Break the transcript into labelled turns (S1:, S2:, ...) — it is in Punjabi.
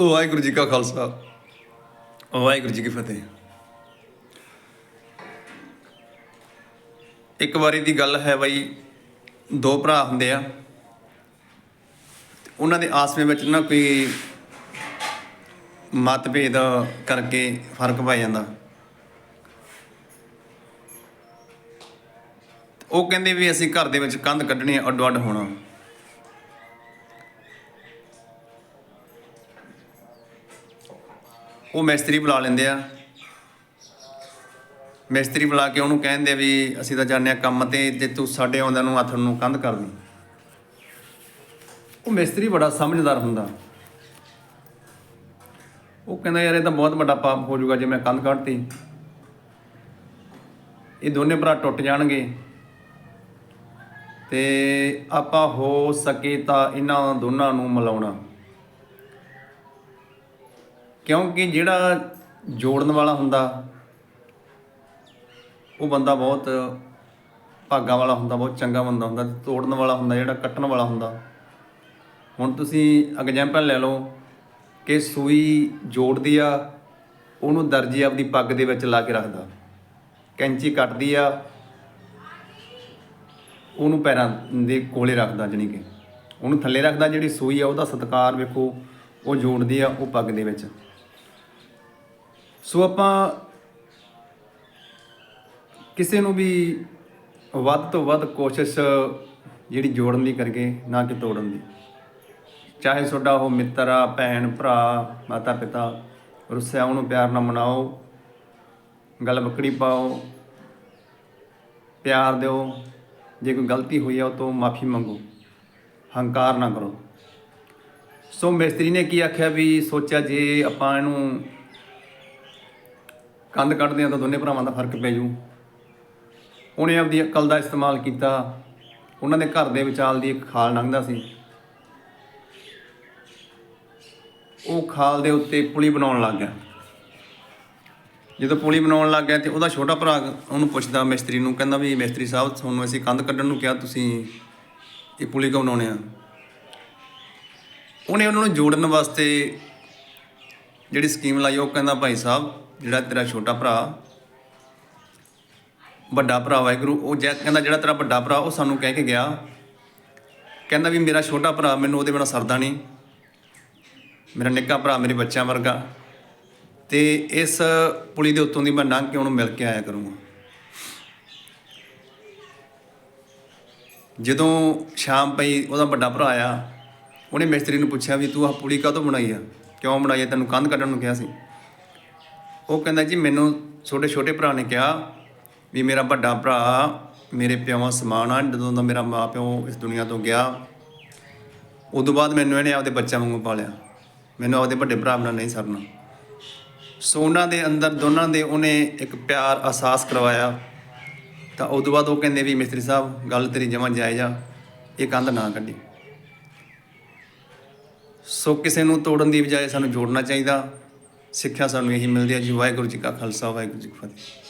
S1: ਵਾਹਿਗੁਰੂ ਜੀ ਕਾ ਖਾਲਸਾ। ਵਾਹਿਗੁਰੂ ਜੀ ਕੀ ਫਤਿਹ। ਇੱਕ ਵਾਰੀ ਦੀ ਗੱਲ ਹੈ ਬਈ, ਦੋ ਭਰਾ ਹੁੰਦੇ ਆ। ਉਹਨਾਂ ਦੇ ਆਸਮੇ ਵਿੱਚ ਨਾ ਕੋਈ ਮਤਭੇਦ ਕਰਕੇ ਫ਼ਰਕ ਪੈ ਜਾਂਦਾ। ਉਹ ਕਹਿੰਦੇ ਵੀ ਅਸੀਂ ਘਰ ਦੇ ਵਿੱਚ ਕੰਧ ਕੱਢਣੀ ਆ ਅੱਡੋ ਅੱਡ ਹੋਣਾ। ਉਹ ਮਿਸਤਰੀ ਬੁਲਾ ਲੈਂਦੇ ਆ। ਮਿਸਤਰੀ ਬੁਲਾ ਕੇ ਉਹਨੂੰ ਕਹਿੰਦੇ ਵੀ ਅਸੀਂ ਤਾਂ ਜਾਂਦੇ ਆ ਕੰਮ ਤੇ, ਜੇ ਤੂੰ ਸਾਡੇ ਆਉਂਦਿਆਂ ਨੂੰ ਹੱਥ ਨੂੰ ਕੰਧ ਕਰ ਦੀ ਉਹ ਮਿਸਤਰੀ ਬੜਾ ਸਮਝਦਾਰ ਹੁੰਦਾ। ਉਹ ਕਹਿੰਦਾ, ਯਾਰ ਇਹ ਤਾਂ ਬਹੁਤ ਵੱਡਾ ਪਾਪ ਹੋ ਜਾਊਗਾ ਜੇ ਮੈਂ ਕੰਧ ਕੱਢਤੀ। ਇਹ ਦੋਨੇ ਭਰਾ ਟੁੱਟ ਜਾਣਗੇ। ਤੇ ਆਪਾਂ ਹੋ ਸਕੇ ਤਾਂ ਇਹਨਾਂ ਦੋਨਾਂ ਨੂੰ ਮਿਲਾਉਣਾ। ਕਿਉਂਕਿ ਜਿਹੜਾ ਜੋੜਨ ਵਾਲਾ ਹੁੰਦਾ, ਉਹ ਬੰਦਾ ਬਹੁਤ ਭਾਗਾ ਵਾਲਾ ਹੁੰਦਾ, ਬਹੁਤ ਚੰਗਾ ਬੰਦਾ ਹੁੰਦਾ ਤੇ ਤੋੜਨ ਵਾਲਾ ਹੁੰਦਾ, ਜਿਹੜਾ ਕੱਟਣ ਵਾਲਾ ਹੁੰਦਾ। ਹੁਣ ਤੁਸੀਂ ਐਗਜ਼ਾਮਪਲ ਲੈ ਲਓ ਕਿ ਸੂਈ ਜੋੜਦੀ ਆ, ਉਹਨੂੰ ਦਰਜੀ ਆਪਦੀ ਪੱਗ ਦੇ ਵਿੱਚ ਲਾ ਕੇ ਰੱਖਦਾ। ਕੈਂਚੀ ਕੱਟਦੀ ਆ, ਉਹਨੂੰ ਪੈਰਾਂ ਦੇ ਕੋਲੇ ਰੱਖਦਾ ਜਾਣੀ ਕਿ। ਉਹਨੂੰ ਥੱਲੇ ਰੱਖਦਾ, ਜਿਹੜੀ ਸੂਈ ਆ, ਉਹਦਾ ਸਤਕਾਰ ਵੇਖੋ, ਉਹ ਜੋੜਦੀ ਆ, ਉਹ ਪੱਗ ਦੇ ਵਿੱਚ। ਸੋ ਆਪਾਂ ਕਿਸੇ ਨੂੰ ਵੀ ਵੱਧ ਤੋਂ ਵੱਧ ਕੋਸ਼ਿਸ਼ ਜਿਹੜੀ ਜੋੜਨ ਦੀ ਕਰਕੇ ਨਾ ਕਿ ਤੋੜਨ ਦੀ। ਚਾਹੇ ਤੁਹਾਡਾ ਉਹ ਮਿੱਤਰ ਆ, ਭੈਣ, ਭਰਾ ਮਾਤਾ ਪਿਤਾ ਰੁੱਸਿਆ ਉਹਨੂੰ ਪਿਆਰ ਨਾਲ ਮਨਾਓ, ਗੱਲ ਬੱਕੜੀ ਪਾਓ, ਪਿਆਰ ਦਿਓ, ਜੇ ਕੋਈ ਗਲਤੀ ਹੋਈ ਆ ਉਹ ਤੋਂ ਮਾਫੀ ਮੰਗੋ, ਹੰਕਾਰ ਨਾ ਕਰੋ। ਸੋ ਮਿਸਤਰੀ ਨੇ ਕੀ ਆਖਿਆ ਵੀ ਸੋਚਿਆ ਜੇ ਆਪਾਂ ਇਹਨੂੰ ਕੰਧ ਕੱਢਦੇ ਆ ਤਾਂ ਦੋਨੇ ਭਰਾਵਾਂ ਦਾ ਫ਼ਰਕ ਪੈ ਜੂ। ਉਹਨੇ ਆਪਦੀ ਅਕਲ ਦਾ ਇਸਤੇਮਾਲ ਕੀਤਾ। ਉਹਨਾਂ ਦੇ ਘਰ ਦੇ ਵਿਚਾਲ ਦੀ ਇੱਕ ਖਾਲ ਲੰਘਦਾ ਸੀ। ਉਹ ਖਾਲ ਦੇ ਉੱਤੇ ਪੁਲੀ ਬਣਾਉਣ ਲੱਗ ਗਿਆ। ਜਦੋਂ ਪੁਲੀ ਬਣਾਉਣ ਲੱਗ ਗਿਆ ਤੇ ਉਹਦਾ ਛੋਟਾ ਭਰਾ ਉਹਨੂੰ ਪੁੱਛਦਾ ਮਿਸਤਰੀ ਨੂੰ, ਕਹਿੰਦਾ ਵੀ ਮਿਸਤਰੀ ਸਾਹਿਬ, ਤੁਹਾਨੂੰ ਅਸੀਂ ਕੰਧ ਕੱਢਣ ਨੂੰ ਕਿਹਾ, ਤੁਸੀਂ ਇਹ ਪੁਲੀ ਕਿਉਂ ਬਣਾਉਣੇ ਆ? ਉਹਨੇ ਉਹਨਾਂ ਨੂੰ ਜੋੜਨ ਵਾਸਤੇ ਜਿਹੜੀ ਸਕੀਮ ਲਾਈ ਉਹ ਕਹਿੰਦਾ ਭਾਈ ਸਾਹਿਬ ਜਿਹੜਾ ਤੇਰਾ ਛੋਟਾ ਭਰਾ, ਵੱਡਾ ਭਰਾ ਵਾਹਿਗੁਰੂ, ਉਹ ਜੈ, ਕਹਿੰਦਾ ਜਿਹੜਾ ਤੇਰਾ ਵੱਡਾ ਭਰਾ, ਉਹ ਸਾਨੂੰ ਕਹਿ ਕੇ ਗਿਆ। ਕਹਿੰਦਾ ਵੀ ਮੇਰਾ ਛੋਟਾ ਭਰਾ ਮੈਨੂੰ ਉਹਦੇ ਬਿਨਾ ਸਰਦਾ ਨਹੀਂ। ਮੇਰਾ ਨਿੱਕਾ ਭਰਾ ਮੇਰੇ ਬੱਚਿਆਂ ਵਰਗਾ। ਤੇ ਇਸ ਪੁਲੀ ਦੇ ਉੱਤੋਂ ਦੀ ਮੈਂ ਲੰਘ ਕੇ ਉਹਨੂੰ ਮਿਲ ਕੇ ਆਇਆ ਕਰੂੰਗਾ। ਜਦੋਂ ਸ਼ਾਮ ਪਈ, ਉਹਦਾ ਵੱਡਾ ਭਰਾ ਆਇਆ। ਉਹਨੇ ਮਿਸਤਰੀ ਨੂੰ ਪੁੱਛਿਆ ਵੀ ਤੂੰ ਆਹ ਪੁਲੀ ਕਾਹਤੋਂ ਬਣਾਈ ਆ? ਕਿਉਂ ਬਣਾਈ ਆ? ਤੈਨੂੰ ਕੰਧ ਕੱਢਣ ਨੂੰ ਕਿਹਾ ਸੀ। ਉਹ ਕਹਿੰਦਾ ਜੀ, ਮੈਨੂੰ ਛੋਟੇ ਛੋਟੇ ਭਰਾ ਨੇ ਕਿਹਾ ਵੀ ਮੇਰਾ ਵੱਡਾ ਭਰਾ, ਮੇਰੇ ਪਿਓਾਂ ਸਮਾਨ ਆ, ਜਦੋਂ ਦਾ ਮੇਰਾ ਮਾਂ ਪਿਓ ਇਸ ਦੁਨੀਆ ਤੋਂ ਗਿਆ, ਉਦੋਂ ਬਾਅਦ ਮੈਨੂੰ ਇਹਨੇ ਆਪਦੇ ਬੱਚਿਆਂ ਵਾਂਗੂ ਪਾਲਿਆ। ਮੈਨੂੰ ਆਪਦੇ ਵੱਡੇ ਭਰਾ ਨਾਲ ਨਹੀਂ ਸਰਨਾ। ਸੋ ਉਹਨਾਂ ਦੇ ਅੰਦਰ ਦੋਨਾਂ ਦੇ ਉਹਨੇ ਇੱਕ ਪਿਆਰ ਅਹਿਸਾਸ ਕਰਵਾਇਆ। ਤਾਂ ਉਦੋਂ ਬਾਅਦ ਉਹ ਕਹਿੰਦੇ ਵੀ, ਮਿਸਤਰੀ ਸਾਹਿਬ, ਗੱਲ ਤੇਰੀ ਜਮਾਂ ਜਾਇਜ਼ ਆ, ਇਹ ਕੰਧ ਨਾ ਕੱਢੀ। ਸੋ ਕਿਸੇ ਨੂੰ ਤੋੜਨ ਦੀ ਬਜਾਏ ਸਾਨੂੰ ਜੋੜਨਾ ਚਾਹੀਦਾ। ਸਿੱਖਿਆ ਸਾਨੂੰ ਇਹੀ ਮਿਲਦੀ ਹੈ ਜੀ ਵਾਹਿਗੁਰੂ ਜੀ ਕਾ ਖਾਲਸਾ ਵਾਹਿਗੁਰੂ ਜੀ ਕੀ ਫਤਿਹ।